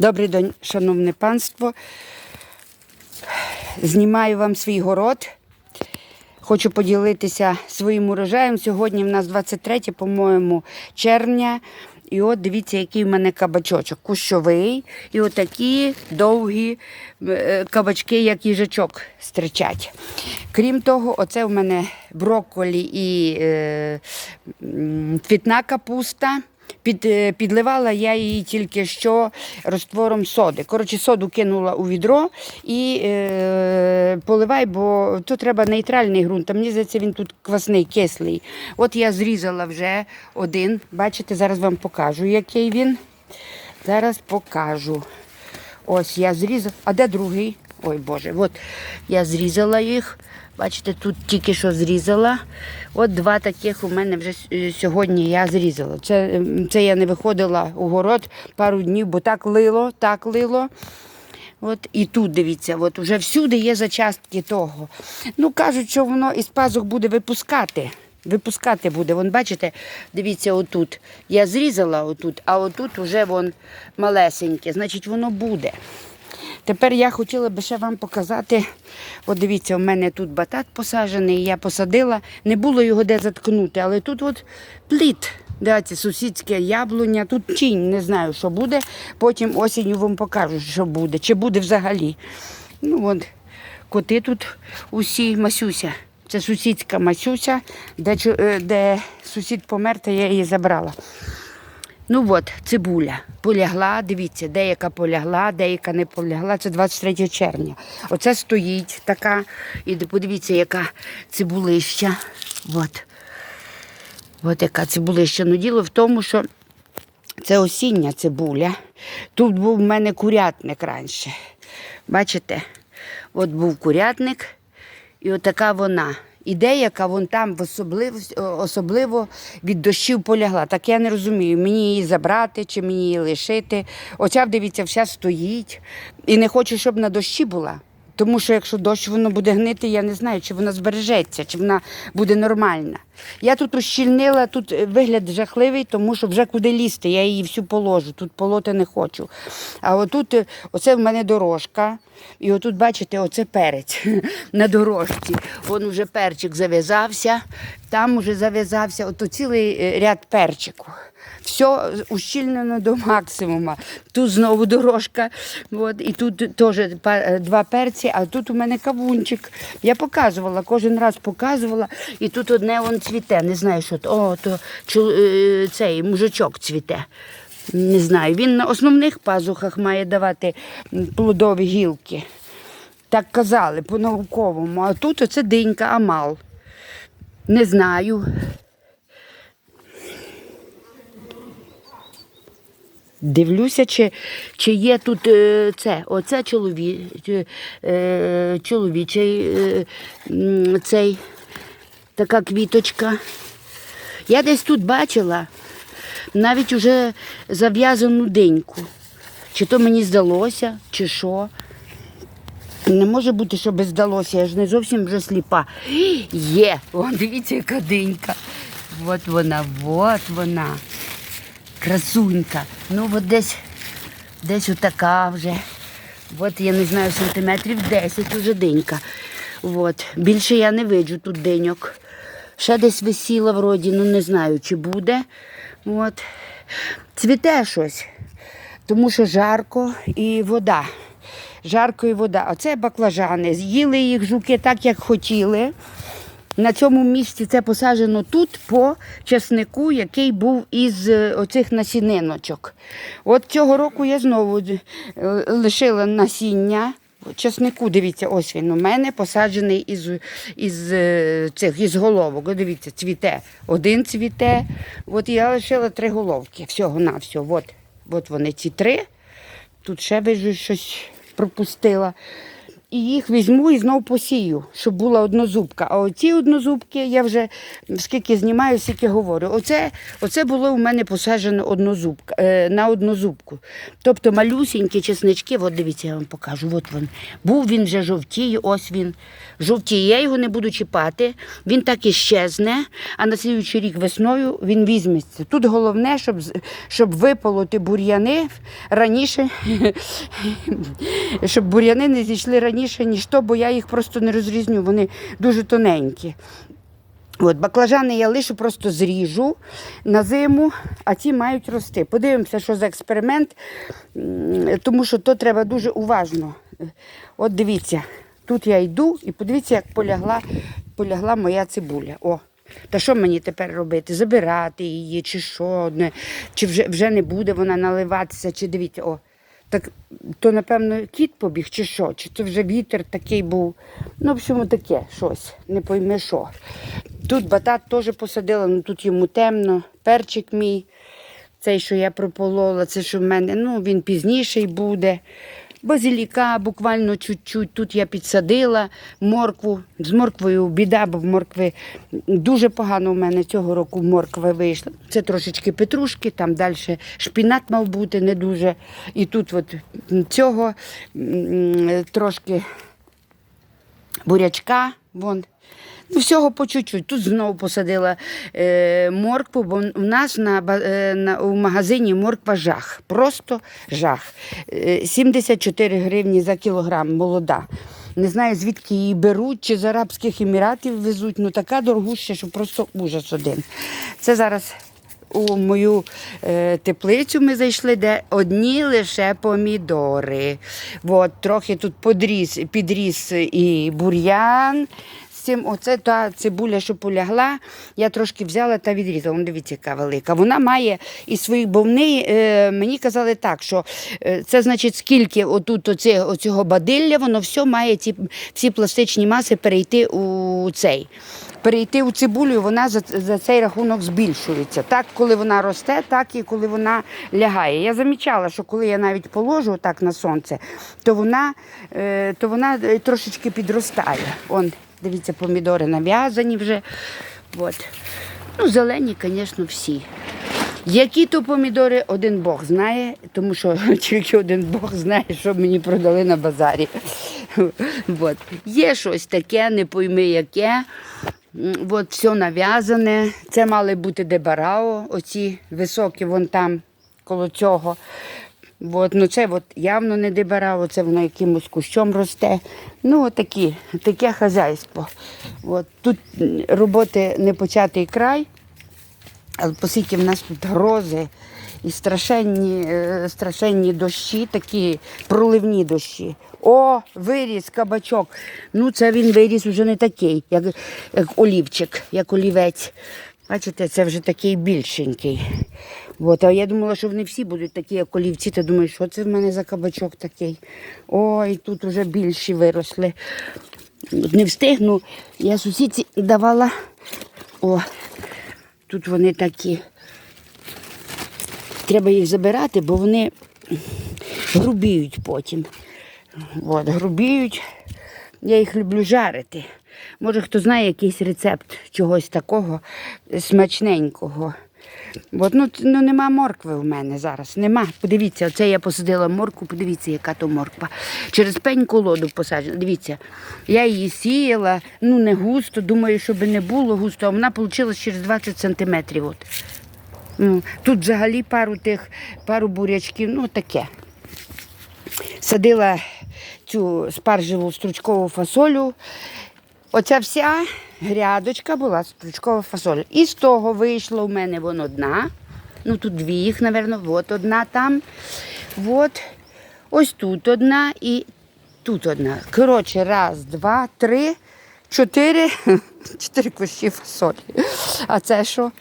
Добрий день, шановне панство. Знімаю вам свій город. Хочу поділитися своїм урожаєм. Сьогодні в нас 23, по-моєму, червня. І от дивіться, який в мене кабачочок. Кущовий. І отакі довгі е, кабачки, як їжачок, стричать. Крім того, оце в мене брокколі і е, цвітна капуста. Під, е, підливала я її тільки що розтвором соди. Коротше, соду кинула у відро і е, поливай, бо тут треба нейтральний ґрунт. А мені здається, він тут квасний, кислий. От я зрізала вже один. Бачите, зараз вам покажу, який він. Зараз покажу. Ось я зрізала. А де другий? Ой Боже, от я зрізала їх. Бачите, тут тільки що зрізала. От два таких у мене вже е, сьогодні я зрізала. Це, ем, це я не виходила у город пару днів, бо так лило, так лило. От і тут дивіться, от вже всюди є зачастки того. Ну кажуть, що воно із пазух буде випускати. Випускати буде. Вон, бачите, дивіться, отут. Я зрізала отут, а отут вже вон малесеньке. Значить, воно буде. Тепер я хотіла би ще вам показати. От дивіться, у мене тут батат посаджений, я посадила. Не було його де заткнути, але тут от плід. Дивіться, сусідське яблуня, тут тінь, не знаю, що буде. Потім осінню вам покажу, що буде, чи буде взагалі. Ну от, коти тут усі, Масюся. Це сусідська Масюся, де, е, де сусід помер, то я її забрала. Ну от, цибуля полягла, дивіться, деяка полягла, деяка не полягла. Це 23 червня. Оце стоїть така. І подивіться, яка цибулища. От. От яка цибулища. Ну діло в тому, що це осіння цибуля. Тут був в мене курятник раніше. Бачите? От був курятник, і отака вона. І деяка вон там в особливо, особливо від дощів полягла. Так я не розумію, мені її забрати чи мені її лишити. Оця, дивіться, вся стоїть. І не хочу, щоб на дощі була. Тому що якщо дощ воно буде гнити, я не знаю, чи вона збережеться, чи вона буде нормальна. Я тут ущільнила, тут е, вигляд жахливий, тому що вже куди лізти, я її всю положу, тут полоти не хочу. А отут, е, оце в мене дорожка, і отут, бачите, оце перець на дорожці. Вон вже перчик зав'язався, там вже зав'язався, ото цілий е, ряд перчику. Все ущільнено до максимума. Тут знову дорожка. От, і тут теж е, два перці, а тут у мене кавунчик. Я показувала, кожен раз показувала. І тут одне он цвіте. Не знаю, що. О, то чол- е, цей мужичок цвіте. Не знаю. Він на основних пазухах має давати плодові гілки. Так казали по-науковому. А тут оце динька, амал. Не знаю. Дивлюся, чи, чи є тут е, це, оце чолові, е, чоловічий е, цей, така квіточка. Я десь тут бачила навіть уже зав'язану деньку. Чи то мені здалося, чи що. Не може бути, щоб здалося, я ж не зовсім вже сліпа. Є! О, дивіться, яка динька. От вона, от вона. Красунька. Ну, от десь, десь отака вже. От я не знаю, сантиметрів 10 уже денька. От. Більше я не виджу тут деньок. Ще десь висіла вроді, ну не знаю, чи буде. От. Цвіте щось, тому що жарко і вода. Жарко і вода. Оце баклажани. З'їли їх жуки так, як хотіли. На цьому місці це посаджено тут по часнику, який був із е, оцих насіниночок. От цього року я знову е, лишила насіння. Часнику, дивіться, ось він у мене посаджений із, із е, цих із головок. Дивіться, цвіте. Один цвіте. От я лишила три головки. Всього на все. От, от вони ці три. Тут ще вижу щось пропустила. І їх візьму і знов посію, щоб була однозубка. А оці однозубки я вже скільки знімаю, скільки говорю. Оце, оце було у мене посаджено однозубка, е, на однозубку. Тобто малюсінькі чеснички, от дивіться, я вам покажу. От він. Був він вже жовтіє, ось він. Жовтіє. Я його не буду чіпати, він так і щезне, а на слідуючий рік весною він візьметься. Тут головне, щоб, щоб виполоти бур'яни раніше, щоб бур'яни не зійшли раніше, ніж то, бо я їх просто не розрізню, вони дуже тоненькі. От, баклажани я лишу, просто зріжу на зиму, а ті мають рости. Подивимося, що за експеримент, тому що то треба дуже уважно. От дивіться, тут я йду і подивіться, як полягла, полягла моя цибуля. О, та що мені тепер робити? Забирати її, чи що? Чи вже, вже не буде вона наливатися, чи дивіться, о. Так то, напевно, кіт побіг, чи що? Чи це вже вітер такий був? Ну, в общем, таке щось, не пойми що. Тут батат теж посадила, ну тут йому темно. Перчик мій, цей, що я прополола, це що в мене, ну він пізніший буде. Базиліка буквально чуть-чуть. Тут я підсадила моркву. З морквою біда, бо в моркви дуже погано в мене цього року морква вийшла. Це трошечки петрушки, там далі шпінат мав бути не дуже. І тут от цього трошки бурячка. Вон. Всього по чуть-чуть. Тут знову посадила е, моркву, бо в нас на, е, на, у магазині морква жах. Просто жах. Е, 74 гривні за кілограм молода. Не знаю, звідки її беруть, чи з Арабських Еміратів везуть. Ну така дорогуща, що просто ужас один. Це зараз у мою е, теплицю ми зайшли, де одні лише помідори. От, трохи тут подріс, підріс і бур'ян. Цим, оце та цибуля, що полягла, я трошки взяла та відрізала. Вон, дивіться, яка велика. Вона має і свої бовни. Е, мені казали так, що е, це значить, скільки отут оце, оцього бадилля, воно все має ці всі пластичні маси перейти у цей перейти у цибулю, вона за, за цей рахунок збільшується. Так, коли вона росте, так і коли вона лягає. Я замічала, що коли я навіть положу так на сонце, то вона, е, то вона е, трошечки підростає. Он, дивіться, помідори нав'язані вже. От. Ну, зелені, звісно, всі. Які то помідори, один Бог знає, тому що тільки один Бог знає, що мені продали на базарі. От. Є щось таке, не пойми яке. От все нав'язане. Це мали бути дебарао, оці високі, вон там, коло цього. От, ну це от явно не дебарао, це воно якимось кущом росте. Ну, отакі, таке хазяйство. От, тут роботи не початий край. Але оскільки в нас тут грози і страшенні, е, страшенні дощі, такі проливні дощі. О, виріс кабачок. Ну, це він виріс уже не такий, як, як олівчик, як олівець. Бачите, це вже такий більшенький. От, а я думала, що вони всі будуть такі, як олівці. Та думаю, що це в мене за кабачок такий. Ой, тут вже більші виросли. Не встигну. Я сусідці давала. О, Тут вони такі. Треба їх забирати, бо вони грубіють потім. От, грубіють. Я їх люблю жарити. Може, хто знає якийсь рецепт чогось такого смачненького. От, ну, ну, нема моркви в мене зараз. Нема. Подивіться, оце я посадила моркву, подивіться, яка то морква. Через пень колоду посаджена. Дивіться, я її сіяла, ну не густо, думаю, щоб не було густо, а вона вийшла через 20 сантиметрів. От. Ну, тут взагалі пару тих, пару бурячків, ну таке. Садила цю спаржеву стручкову фасолю. Оця вся грядочка була стручкова фасоль. І з того вийшла в мене воно одна. Ну тут дві їх, напевно, от одна там. От. Ось тут одна і тут одна. Коротше, раз, два, три, чотири. Чотири кущі фасолі. А це що?